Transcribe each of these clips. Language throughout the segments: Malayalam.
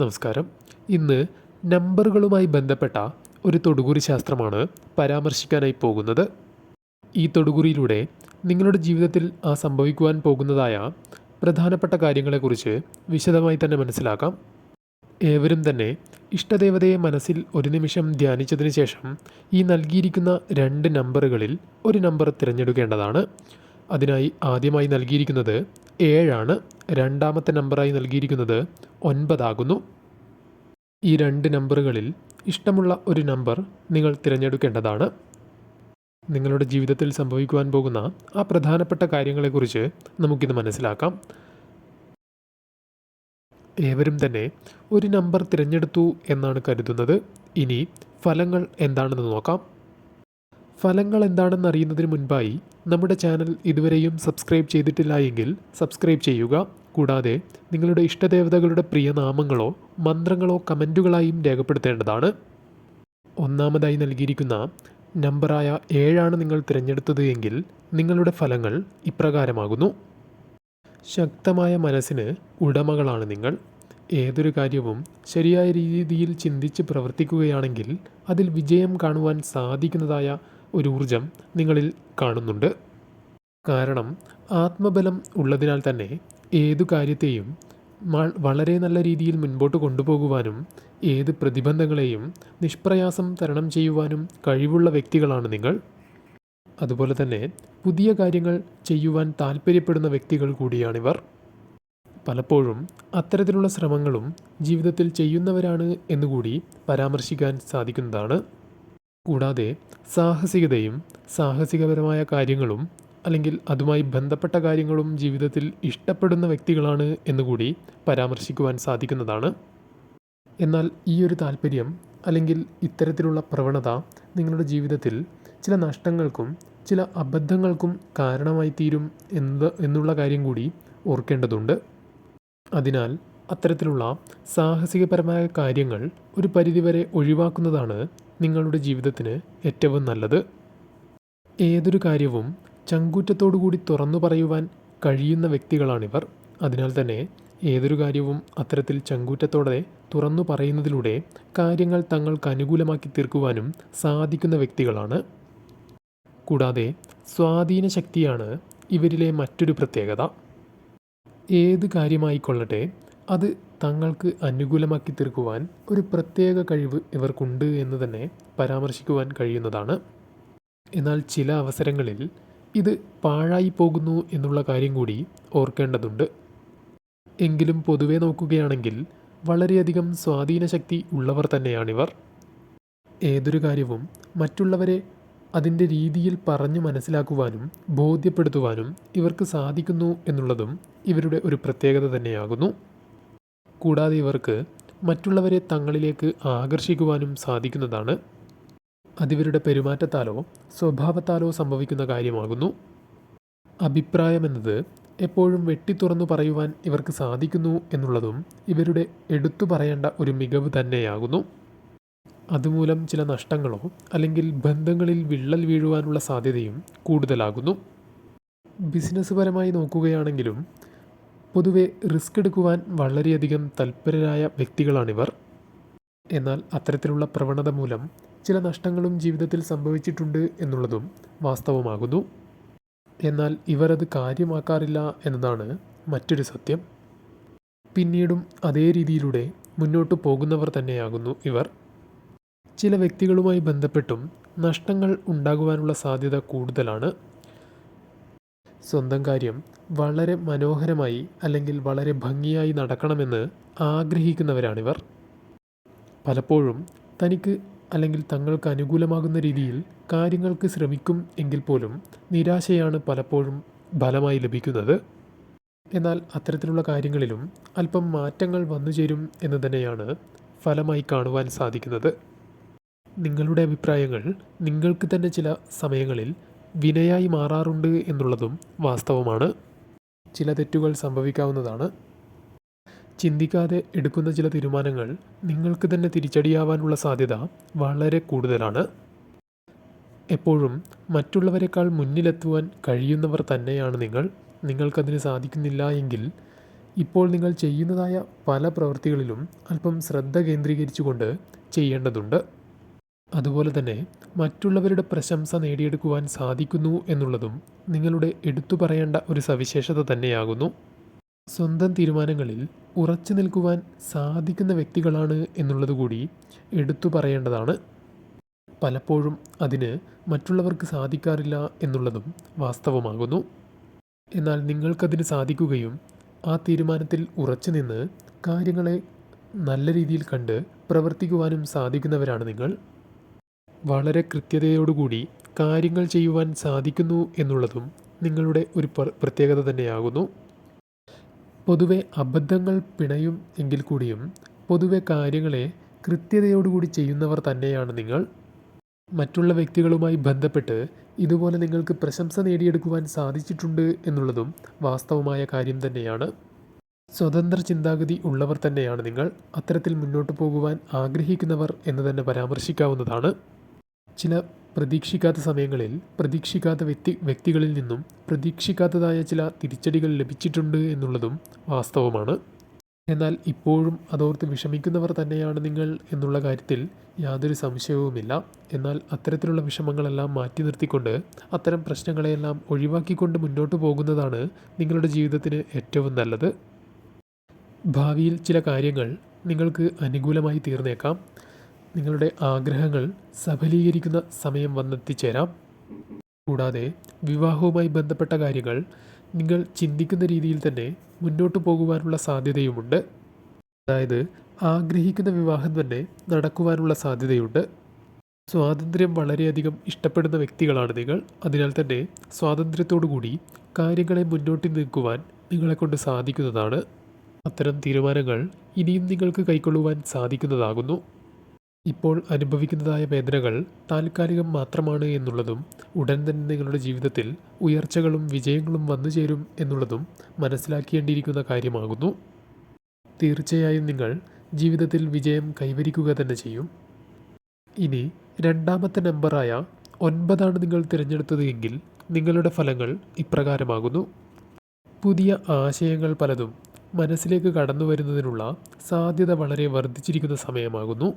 നമസ്കാരം. ഇന്ന് നമ്പറുകളുമായി ബന്ധപ്പെട്ട ഒരു തൊടുകുറി ശാസ്ത്രമാണ് പരാമർശിക്കാനായി പോകുന്നത്. ഈ തൊടുകുറിയിലൂടെ നിങ്ങളുടെ ജീവിതത്തിൽ ആ സംഭവിക്കുവാൻ പോകുന്നതായ പ്രധാനപ്പെട്ട കാര്യങ്ങളെക്കുറിച്ച് വിശദമായി തന്നെ മനസ്സിലാക്കാം. ഏവരും തന്നെ ഇഷ്ടദേവതയെ മനസ്സിൽ ഒരു നിമിഷം ധ്യാനിച്ചതിന് ശേഷം ഈ നൽകിയിരിക്കുന്ന രണ്ട് നമ്പറുകളിൽ ഒരു നമ്പർ തിരഞ്ഞെടുക്കേണ്ടതാണ്. അതിനായി ആദ്യമായി നൽകിയിരിക്കുന്നത് ഏഴാണ്. രണ്ടാമത്തെ നമ്പറായി നൽകിയിരിക്കുന്നത് ഒൻപതാകുന്നു. ഈ രണ്ട് നമ്പറുകളിൽ ഇഷ്ടമുള്ള ഒരു നമ്പർ നിങ്ങൾ തിരഞ്ഞെടുക്കേണ്ടതാണ്. നിങ്ങളുടെ ജീവിതത്തിൽ സംഭവിക്കുവാൻ പോകുന്ന ആ പ്രധാനപ്പെട്ട കാര്യങ്ങളെക്കുറിച്ച് നമുക്കിത് മനസ്സിലാക്കാം. ഏവരും തന്നെ ഒരു നമ്പർ തിരഞ്ഞെടുത്തു എന്നാണ് കരുതുന്നത്. ഇനി ഫലങ്ങൾ എന്താണെന്ന് നോക്കാം. ഫലങ്ങൾ എന്താണെന്ന് അറിയുന്നതിന് മുൻപായി നമ്മുടെ ചാനൽ ഇതുവരെയും സബ്സ്ക്രൈബ് ചെയ്തിട്ടില്ല എങ്കിൽ സബ്സ്ക്രൈബ് ചെയ്യുക. കൂടാതെ നിങ്ങളുടെ ഇഷ്ടദേവതകളുടെ പ്രിയനാമങ്ങളോ മന്ത്രങ്ങളോ കമന്റുകളായും രേഖപ്പെടുത്തേണ്ടതാണ്. ഒന്നാമതായി നൽകിയിരിക്കുന്ന നമ്പറായ ഏഴാണ് നിങ്ങൾ തിരഞ്ഞെടുത്തത് എങ്കിൽ നിങ്ങളുടെ ഫലങ്ങൾ ഇപ്രകാരമാകുന്നു. ശക്തമായ മനസ്സിന് ഉടമകളാണ് നിങ്ങൾ. ഏതൊരു കാര്യവും ശരിയായ രീതിയിൽ ചിന്തിച്ച് പ്രവർത്തിക്കുകയാണെങ്കിൽ അതിൽ വിജയം കാണുവാൻ സാധിക്കുന്നതായ ഒരു ഊർജം നിങ്ങളിൽ കാണുന്നുണ്ട്. കാരണം ആത്മബലം ഉള്ളതിനാൽ തന്നെ ഏതു കാര്യത്തെയും വളരെ നല്ല രീതിയിൽ മുൻപോട്ട് കൊണ്ടുപോകുവാനും ഏത് പ്രതിബന്ധങ്ങളെയും നിഷ്പ്രയാസം തരണം ചെയ്യുവാനും കഴിവുള്ള വ്യക്തികളാണ് നിങ്ങൾ. അതുപോലെ തന്നെ പുതിയ കാര്യങ്ങൾ ചെയ്യുവാൻ താല്പര്യപ്പെടുന്ന വ്യക്തികൾ കൂടിയാണിവർ. പലപ്പോഴും അത്തരത്തിലുള്ള ശ്രമങ്ങളും ജീവിതത്തിൽ ചെയ്യുന്നവരാണ് എന്നുകൂടി പരാമർശിക്കാൻ സാധിക്കുന്നതാണ്. കൂടാതെ സാഹസികതയും സാഹസികപരമായ കാര്യങ്ങളും അല്ലെങ്കിൽ അതുമായി ബന്ധപ്പെട്ട കാര്യങ്ങളും ജീവിതത്തിൽ ഇഷ്ടപ്പെടുന്ന വ്യക്തികളാണ് എന്നുകൂടി പരാമർശിക്കുവാൻ സാധിക്കുന്നതാണ്. എന്നാൽ ഈ ഒരു താല്പര്യം അല്ലെങ്കിൽ ഇത്തരത്തിലുള്ള പ്രവണത നിങ്ങളുടെ ജീവിതത്തിൽ ചില നഷ്ടങ്ങൾക്കും ചില അബദ്ധങ്ങൾക്കും കാരണമായി തീരും എന്ത് എന്നുള്ള കാര്യം കൂടി ഓർക്കേണ്ടതുണ്ട്. അതിനാൽ അത്തരത്തിലുള്ള സാഹസികപരമായ കാര്യങ്ങൾ ഒരു പരിധിവരെ ഒഴിവാക്കുന്നതാണ് നിങ്ങളുടെ ജീവിതത്തിന് ഏറ്റവും നല്ലത്. ഏതൊരു കാര്യവും ചങ്കൂറ്റത്തോടു കൂടി തുറന്നു പറയുവാൻ കഴിയുന്ന വ്യക്തികളാണിവർ. അതിനാൽ തന്നെ ഏതൊരു കാര്യവും അത്തരത്തിൽ ചങ്കൂറ്റത്തോടെ തുറന്നു പറയുന്നതിലൂടെ കാര്യങ്ങൾ തങ്ങൾക്ക് അനുകൂലമാക്കി തീർക്കുവാനും സാധിക്കുന്ന വ്യക്തികളാണ്. കൂടാതെ സ്വാധീന ശക്തിയാണ് ഇവരിലെ മറ്റൊരു പ്രത്യേകത. ഏത് കാര്യമായിക്കൊള്ളട്ടെ അത് തങ്ങൾക്ക് അനുകൂലമാക്കി തീർക്കുവാൻ ഒരു പ്രത്യേക കഴിവ് ഇവർക്കുണ്ട് എന്ന് തന്നെ പരാമർശിക്കുവാൻ കഴിയുന്നതാണ്. എന്നാൽ ചില അവസരങ്ങളിൽ ഇത് പാഴായി പോകുന്നു എന്നുള്ള കാര്യം കൂടി ഓർക്കേണ്ടതുണ്ട്. എങ്കിലും പൊതുവെ നോക്കുകയാണെങ്കിൽ വളരെയധികം സ്വാധീനശക്തി ഉള്ളവർ തന്നെയാണിവർ. ഏതൊരു കാര്യവും മറ്റുള്ളവരെ അതിന്റെ രീതിയിൽ പറഞ്ഞു മനസ്സിലാക്കുവാനും ബോധ്യപ്പെടുത്തുവാനും ഇവർക്ക് സാധിക്കുന്നു എന്നുള്ളതും ഇവരുടെ ഒരു പ്രത്യേകത തന്നെയാകുന്നു. കൂടാതെ ഇവർക്ക് മറ്റുള്ളവരെ തങ്ങളിലേക്ക് ആകർഷിക്കുവാനും സാധിക്കുന്നതാണ്. അതിവരുടെ പെരുമാറ്റത്താലോ സ്വഭാവത്താലോ സംഭവിക്കുന്ന കാര്യമാകുന്നു. അഭിപ്രായമെന്നത് എപ്പോഴും വെട്ടിത്തുറന്നു പറയുവാൻ ഇവർക്ക് സാധിക്കുന്നു എന്നുള്ളതും ഇവരുടെ എടുത്തു പറയേണ്ട ഒരു മികവ് തന്നെയാകുന്നു. അതുമൂലം ചില നഷ്ടങ്ങളോ അല്ലെങ്കിൽ ബന്ധങ്ങളിൽ വിള്ളൽ വീഴുവാനുള്ള സാധ്യതയും കൂടുതലാകുന്നു. ബിസിനസ് പരമായി നോക്കുകയാണെങ്കിലും പൊതുവെ റിസ്ക് എടുക്കുവാൻ വളരെയധികം തൽപരരായ വ്യക്തികളാണിവർ. എന്നാൽ അത്തരത്തിലുള്ള പ്രവണത മൂലം ചില നഷ്ടങ്ങളും ജീവിതത്തിൽ സംഭവിച്ചിട്ടുണ്ട് എന്നുള്ളതും വാസ്തവമാകുന്നു. എന്നാൽ ഇവർ അത് കാര്യമാക്കാറില്ല എന്നതാണ് മറ്റൊരു സത്യം. പിന്നീടും അതേ രീതിയിലൂടെ മുന്നോട്ട് പോകുന്നവർ തന്നെയാകുന്നു ഇവർ. ചില വ്യക്തികളുമായി ബന്ധപ്പെട്ടും നഷ്ടങ്ങൾ ഉണ്ടാകുവാനുള്ള സാധ്യത കൂടുതലാണ്. സ്വന്തം കാര്യം വളരെ മനോഹരമായി അല്ലെങ്കിൽ വളരെ ഭംഗിയായി നടക്കണമെന്ന് ആഗ്രഹിക്കുന്നവരാണിവർ. പലപ്പോഴും തനിക്ക് അല്ലെങ്കിൽ തങ്ങൾക്ക് അനുകൂലമാകുന്ന രീതിയിൽ കാര്യങ്ങൾക്ക് ശ്രമിക്കും എങ്കിൽ പോലും നിരാശയാണ് പലപ്പോഴും ഫലമായി ലഭിക്കുന്നത്. എന്നാൽ അത്തരത്തിലുള്ള കാര്യങ്ങളിലും അല്പം മാറ്റങ്ങൾ വന്നു ചേരും എന്ന് തന്നെയാണ് ഫലമായി കാണുവാൻ സാധിക്കുന്നത്. നിങ്ങളുടെ അഭിപ്രായങ്ങൾ നിങ്ങൾക്ക് തന്നെ ചില സമയങ്ങളിൽ വിനയായി മാറാറുണ്ട് എന്നുള്ളതും വാസ്തവമാണ്. ചില തെറ്റുകൾ സംഭവിക്കാവുന്നതാണ്. ചിന്തിക്കാതെ എടുക്കുന്ന ചില തീരുമാനങ്ങൾ നിങ്ങൾക്ക് തന്നെ തിരിച്ചടിയാവാനുള്ള സാധ്യത വളരെ കൂടുതലാണ്. എപ്പോഴും മറ്റുള്ളവരെക്കാൾ മുന്നിലെത്തുവാൻ കഴിയുന്നവർ തന്നെയാണ് നിങ്ങൾ. നിങ്ങൾക്കതിന് സാധിക്കുന്നില്ല എങ്കിൽ ഇപ്പോൾ നിങ്ങൾ ചെയ്യുന്നതായ പല പ്രവൃത്തികളിലും അല്പം ശ്രദ്ധ കേന്ദ്രീകരിച്ചുകൊണ്ട് ചെയ്യേണ്ടതുണ്ട്. അതുപോലെ തന്നെ മറ്റുള്ളവരുടെ പ്രശംസ നേടിയെടുക്കുവാൻ സാധിക്കുന്നു എന്നുള്ളതും നിങ്ങളുടെ എടുത്തു പറയേണ്ട ഒരു സവിശേഷത തന്നെയാകുന്നു. സ്വന്തം തീരുമാനങ്ങളിൽ ഉറച്ചു നിൽക്കുവാൻ സാധിക്കുന്ന വ്യക്തികളാണ് എന്നുള്ളത് കൂടി എടുത്തു പറയേണ്ടതാണ്. പലപ്പോഴും അതിന് മറ്റുള്ളവർക്ക് സാധിക്കാറില്ല എന്നുള്ളതും വാസ്തവമാകുന്നു. എന്നാൽ നിങ്ങൾക്കതിന് സാധിക്കുകയും ആ തീരുമാനത്തിൽ ഉറച്ചു നിന്ന് കാര്യങ്ങളെ നല്ല രീതിയിൽ കണ്ട് പ്രവർത്തിക്കുവാനും സാധിക്കുന്നവരാണ് നിങ്ങൾ. വളരെ കൃത്യതയോടുകൂടി കാര്യങ്ങൾ ചെയ്യുവാൻ സാധിക്കുന്നു എന്നുള്ളതും നിങ്ങളുടെ ഒരു പ്രത്യേകത തന്നെയാകുന്നു. പൊതുവെ അബദ്ധങ്ങൾ പിണയും എങ്കിൽ കൂടിയും പൊതുവെ കാര്യങ്ങളെ കൃത്യതയോടുകൂടി ചെയ്യുന്നവർ തന്നെയാണ് നിങ്ങൾ. മറ്റുള്ള വ്യക്തികളുമായി ബന്ധപ്പെട്ട് ഇതുപോലെ നിങ്ങൾക്ക് പ്രശംസ നേടിയെടുക്കുവാൻ സാധിച്ചിട്ടുണ്ട് എന്നുള്ളതും വാസ്തവമായ കാര്യം തന്നെയാണ്. സ്വതന്ത്ര ചിന്താഗതി ഉള്ളവർ തന്നെയാണ് നിങ്ങൾ. അത്തരത്തിൽ മുന്നോട്ട് പോകുവാൻ ആഗ്രഹിക്കുന്നവർ എന്ന് തന്നെ പരാമർശിക്കാവുന്നതാണ്. ചില പ്രതീക്ഷിക്കാത്ത സമയങ്ങളിൽ പ്രതീക്ഷിക്കാത്ത വ്യക്തി വ്യക്തികളിൽ നിന്നും പ്രതീക്ഷിക്കാത്തതായ ചില തിരിച്ചടികൾ ലഭിച്ചിട്ടുണ്ട് എന്നുള്ളതും വാസ്തവമാണ്. എന്നാൽ ഇപ്പോഴും അതോർത്ത് വിഷമിക്കുന്നവർ തന്നെയാണ് നിങ്ങൾ എന്നുള്ള കാര്യത്തിൽ യാതൊരു സംശയവുമില്ല. എന്നാൽ അത്തരത്തിലുള്ള വിഷമങ്ങളെല്ലാം മാറ്റി നിർത്തിക്കൊണ്ട് അത്തരം പ്രശ്നങ്ങളെയെല്ലാം ഒഴിവാക്കിക്കൊണ്ട് മുന്നോട്ട് പോകുന്നതാണ് നിങ്ങളുടെ ജീവിതത്തിന് ഏറ്റവും നല്ലത്. ഭാവിയിൽ ചില കാര്യങ്ങൾ നിങ്ങൾക്ക് അനുകൂലമായി തീർന്നേക്കാം. നിങ്ങളുടെ ആഗ്രഹങ്ങൾ സഫലീകരിക്കുന്ന സമയം വന്നെത്തിച്ചേരാം. കൂടാതെ വിവാഹവുമായി ബന്ധപ്പെട്ട കാര്യങ്ങൾ നിങ്ങൾ ചിന്തിക്കുന്ന രീതിയിൽ തന്നെ മുന്നോട്ട് പോകുവാനുള്ള സാധ്യതയുമുണ്ട്. അതായത് ആഗ്രഹിക്കുന്ന വിവാഹം തന്നെ നടക്കുവാനുള്ള സാധ്യതയുണ്ട്. സ്വാതന്ത്ര്യം വളരെയധികം ഇഷ്ടപ്പെടുന്ന വ്യക്തികളാണ് നിങ്ങൾ. അതിനാൽ തന്നെ സ്വാതന്ത്ര്യത്തോടു കൂടി കാര്യങ്ങളെ മുന്നോട്ട് നീക്കുവാൻ നിങ്ങളെക്കൊണ്ട് സാധിക്കുന്നതാണ്. അത്തരം തീരുമാനങ്ങൾ ഇനിയും നിങ്ങൾക്ക് കൈക്കൊള്ളുവാൻ സാധിക്കുന്നതാകുന്നു. ഇപ്പോൾ അനുഭവിക്കുന്നതായ വേദനകൾ താൽക്കാലികം മാത്രമാണ് എന്നുള്ളതും ഉടൻ തന്നെ നിങ്ങളുടെ ജീവിതത്തിൽ ഉയർച്ചകളും വിജയങ്ങളും വന്നു ചേരും എന്നുള്ളതും മനസ്സിലാക്കേണ്ടിയിരിക്കുന്ന കാര്യമാകുന്നു. തീർച്ചയായും നിങ്ങൾ ജീവിതത്തിൽ വിജയം കൈവരിക്കുക തന്നെ ചെയ്യും. ഇനി രണ്ടാമത്തെ നമ്പറായ ഒൻപതാണ് നിങ്ങൾ തിരഞ്ഞെടുത്തത് എങ്കിൽ നിങ്ങളുടെ ഫലങ്ങൾ ഇപ്രകാരമാകുന്നു. പുതിയ ആശയങ്ങൾ പലതും മനസ്സിലേക്ക് കടന്നു വരുന്നതിനുള്ള സാധ്യത വളരെ വർദ്ധിച്ചിരിക്കുന്ന സമയമാകുന്നു.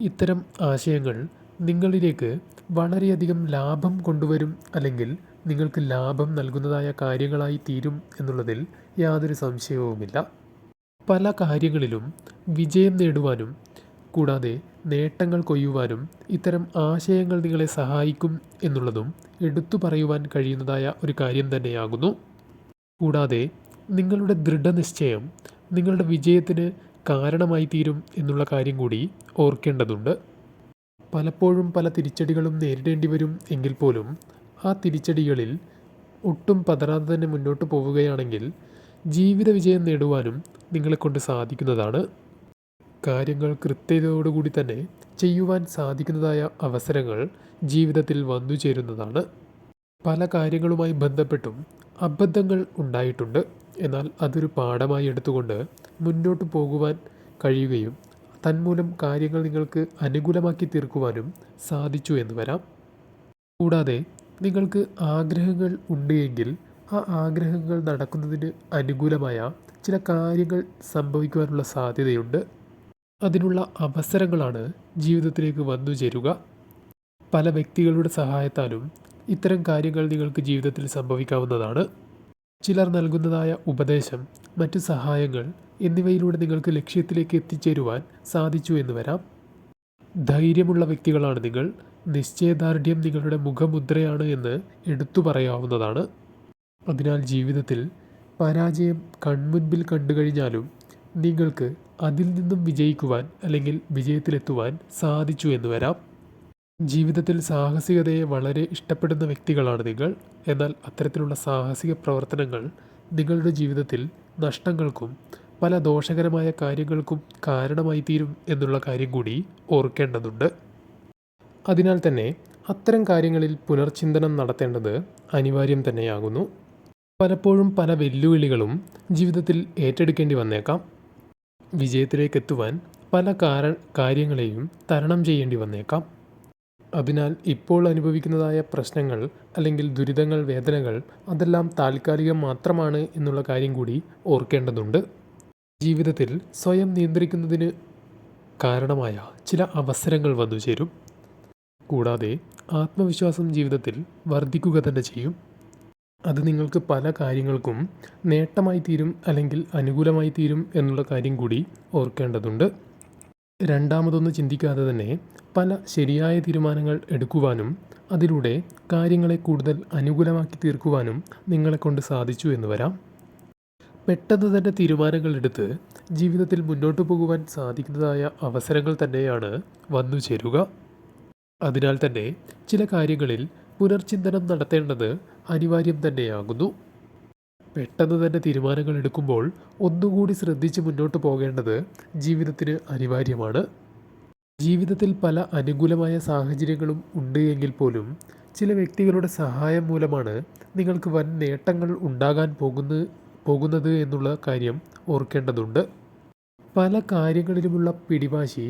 ഇത്തരം ആശയങ്ങൾ നിങ്ങളിലേക്ക് വളരെയധികം ലാഭം കൊണ്ടുവരും അല്ലെങ്കിൽ നിങ്ങൾക്ക് ലാഭം നൽകുന്നതായ കാര്യങ്ങളായി തീരും എന്നുള്ളതിൽ യാതൊരു സംശയവുമില്ല. പല കാര്യങ്ങളിലും വിജയം നേടുവാനും കൂടാതെ നേട്ടങ്ങൾ കൊയ്യുവാനും ഇത്തരം ആശയങ്ങൾ നിങ്ങളെ സഹായിക്കും എന്നുള്ളതും എടുത്തു പറയുവാൻ കഴിയുന്നതായ ഒരു കാര്യം തന്നെയാകുന്നു. കൂടാതെ നിങ്ങളുടെ ദൃഢനിശ്ചയം നിങ്ങളുടെ വിജയത്തിന് കാരണമായി തീരും എന്നുള്ള കാര്യം കൂടി ഓർക്കേണ്ടതുണ്ട്. പലപ്പോഴും പല തിരിച്ചടികളും നേരിടേണ്ടി വരും എങ്കിൽ പോലും ആ തിരിച്ചടികളിൽ ഒട്ടും പതറാതെ തന്നെ മുന്നോട്ട് പോവുകയാണെങ്കിൽ ജീവിത വിജയം നേടുവാനും നിങ്ങളെക്കൊണ്ട് സാധിക്കുന്നതാണ്. കാര്യങ്ങൾ കൃത്യതയോടുകൂടി തന്നെ ചെയ്യുവാൻ സാധിക്കുന്നതായ അവസരങ്ങൾ ജീവിതത്തിൽ വന്നു ചേരുന്നതാണ് പല കാര്യങ്ങളുമായി ബന്ധപ്പെട്ടും അബദ്ധങ്ങൾ ഉണ്ടായിട്ടുണ്ട്. എന്നാൽ അതൊരു പാഠമായി എടുത്തുകൊണ്ട് മുന്നോട്ട് പോകുവാൻ കഴിയുകയും തന്മൂലം കാര്യങ്ങൾ നിങ്ങൾക്ക് അനുകൂലമാക്കി തീർക്കുവാനും സാധിച്ചു എന്ന് വരാം. കൂടാതെ നിങ്ങൾക്ക് ആഗ്രഹങ്ങൾ ഉണ്ടെങ്കിൽ ആ ആഗ്രഹങ്ങൾ നടക്കുന്നതിന് അനുകൂലമായ ചില കാര്യങ്ങൾ സംഭവിക്കുവാനുള്ള സാധ്യതയുണ്ട്. അതിനുള്ള അവസരങ്ങളാണ് ജീവിതത്തിലേക്ക് വന്നു ചേരുക. പല വ്യക്തികളുടെ സഹായത്താലും ഇത്തരം കാര്യങ്ങൾ നിങ്ങൾക്ക് ജീവിതത്തിൽ സംഭവിക്കാവുന്നതാണ്. ചിലർ നൽകുന്നതായ ഉപദേശം മറ്റു സഹായങ്ങൾ എന്നിവയിലൂടെ നിങ്ങൾക്ക് ലക്ഷ്യത്തിലേക്ക് എത്തിച്ചേരുവാൻ സാധിച്ചു എന്ന് വരാം. ധൈര്യമുള്ള വ്യക്തികളാണ് നിങ്ങൾ. നിശ്ചയദാർഢ്യം നിങ്ങളുടെ മുഖമുദ്രയാണ് എന്ന് എടുത്തു പറയാവുന്നതാണ്. അതിനാൽ ജീവിതത്തിൽ പരാജയം കൺമുൻപിൽ കണ്ടു കഴിഞ്ഞാലും നിങ്ങൾക്ക് അതിൽ നിന്നും വിജയിക്കുവാൻ അല്ലെങ്കിൽ വിജയത്തിലെത്തുവാൻ സാധിച്ചു എന്ന് വരാം. ജീവിതത്തിൽ സാഹസികതയെ വളരെ ഇഷ്ടപ്പെടുന്ന വ്യക്തികളാണ് നിങ്ങൾ. എന്നാൽ അത്തരത്തിലുള്ള സാഹസിക പ്രവർത്തനങ്ങൾ നിങ്ങളുടെ ജീവിതത്തിൽ നഷ്ടങ്ങൾക്കും പല ദോഷകരമായ കാര്യങ്ങൾക്കും കാരണമായി തീരും എന്നുള്ള കാര്യം കൂടി ഓർക്കേണ്ടതുണ്ട്. അതിനാൽ തന്നെ അത്തരം കാര്യങ്ങളിൽ പുനർചിന്തനം നടത്തേണ്ടത് അനിവാര്യം തന്നെയാകുന്നു. പലപ്പോഴും പല വെല്ലുവിളികളും ജീവിതത്തിൽ ഏറ്റെടുക്കേണ്ടി വന്നേക്കാം. വിജയത്തിലേക്ക് എത്തുവാൻ പല കാര കാര്യങ്ങളെയും തരണം ചെയ്യേണ്ടി വന്നേക്കാം. അതിനാൽ ഇപ്പോൾ അനുഭവിക്കുന്നതായ പ്രശ്നങ്ങൾ അല്ലെങ്കിൽ ദുരിതങ്ങൾ വേദനകൾ അതെല്ലാം താൽക്കാലികം മാത്രമാണ് എന്നുള്ള കാര്യം കൂടി ഓർക്കേണ്ടതുണ്ട്. ജീവിതത്തിൽ സ്വയം നിയന്ത്രിക്കുന്നതിന് കാരണമായ ചില അവസരങ്ങൾ വന്നു ചേരും. കൂടാതെ ആത്മവിശ്വാസം ജീവിതത്തിൽ വർദ്ധിക്കുക തന്നെ ചെയ്യും. അത് നിങ്ങൾക്ക് പല കാര്യങ്ങൾക്കും നേട്ടമായി തീരും അല്ലെങ്കിൽ അനുകൂലമായി തീരും എന്നുള്ള കാര്യം കൂടി ഓർക്കേണ്ടതുണ്ട്. രണ്ടാമതൊന്ന് ചിന്തിക്കാതെ തന്നെ പല ശരിയായ തീരുമാനങ്ങൾ എടുക്കുവാനും അതിലൂടെ കാര്യങ്ങളെ കൂടുതൽ അനുകൂലമാക്കി തീർക്കുവാനും നിങ്ങളെക്കൊണ്ട് സാധിച്ചു എന്ന് വരാം. പെട്ടെന്ന് തന്നെ തീരുമാനങ്ങൾ എടുത്ത് ജീവിതത്തിൽ മുന്നോട്ട് പോകുവാൻ സാധിക്കുന്നതായ അവസരങ്ങൾ തന്നെയാണ് വന്നു ചേരുക. അതിനാൽ തന്നെ ചില കാര്യങ്ങളിൽ പുനർചിന്തനം നടത്തേണ്ടത് അനിവാര്യം തന്നെയാകുന്നു. പെട്ടെന്ന് തന്നെ തീരുമാനങ്ങൾ എടുക്കുമ്പോൾ ഒന്നുകൂടി ശ്രദ്ധിച്ച് മുന്നോട്ട് പോകേണ്ടത് ജീവിതത്തിന് അനിവാര്യമാണ്. ജീവിതത്തിൽ പല അനുകൂലമായ സാഹചര്യങ്ങളും ഉണ്ട് എങ്കിൽ പോലും ചില വ്യക്തികളുടെ സഹായം മൂലമാണ് നിങ്ങൾക്ക് വൻ നേട്ടങ്ങൾ ഉണ്ടാകാൻ പോകുന്ന പോകുന്നത് എന്നുള്ള കാര്യം ഓർക്കേണ്ടതുണ്ട്. പല കാര്യങ്ങളിലുമുള്ള പിടിവാശി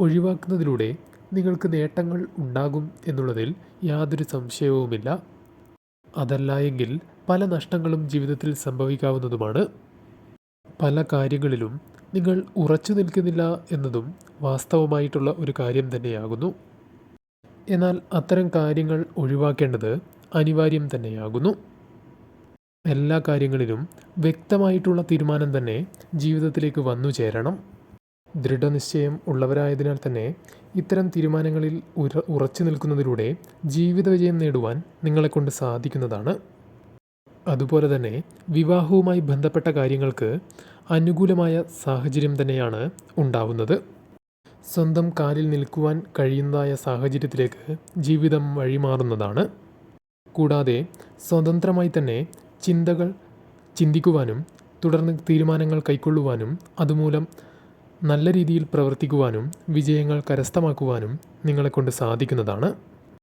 ഒഴിവാക്കുന്നതിലൂടെ നിങ്ങൾക്ക് നേട്ടങ്ങൾ ഉണ്ടാകും എന്നുള്ളതിൽ യാതൊരു സംശയവുമില്ല. അതല്ല എങ്കിൽ പല നഷ്ടങ്ങളും ജീവിതത്തിൽ സംഭവിക്കാവുന്നതുമാണ്. പല കാര്യങ്ങളിലും നിങ്ങൾ ഉറച്ചു നിൽക്കുന്നില്ല എന്നതും വാസ്തവമായിട്ടുള്ള ഒരു കാര്യം തന്നെയാകുന്നു. എന്നാൽ അത്തരം കാര്യങ്ങൾ ഒഴിവാക്കേണ്ടത് അനിവാര്യം തന്നെയാകുന്നു. എല്ലാ കാര്യങ്ങളിലും വ്യക്തമായിട്ടുള്ള തീരുമാനം തന്നെ ജീവിതത്തിലേക്ക് വന്നു ചേരണം. ദൃഢനിശ്ചയം ഉള്ളവരായതിനാൽ തന്നെ ഇത്തരം തീരുമാനങ്ങളിൽ ഉറച്ചു നിൽക്കുന്നതിലൂടെ ജീവിത വിജയം നേടുവാൻ നിങ്ങളെക്കൊണ്ട് സാധിക്കുന്നതാണ്. അതുപോലെ തന്നെ വിവാഹവുമായി ബന്ധപ്പെട്ട കാര്യങ്ങൾക്ക് അനുകൂലമായ സാഹചര്യം തന്നെയാണ് ഉണ്ടാവുന്നത്. സ്വന്തം കാലിൽ നിൽക്കുവാൻ കഴിയുന്നതായ സാഹചര്യത്തിലേക്ക് ജീവിതം വഴിമാറുന്നതാണ്. കൂടാതെ സ്വതന്ത്രമായി തന്നെ ചിന്തകൾ ചിന്തിക്കുവാനും തുടർന്ന് തീരുമാനങ്ങൾ കൈക്കൊള്ളുവാനും അതുമൂലം നല്ല രീതിയിൽ പ്രവർത്തിക്കുവാനും വിജയങ്ങൾ കരസ്ഥമാക്കുവാനും നിങ്ങളെക്കൊണ്ട് സാധിക്കുന്നതാണ്.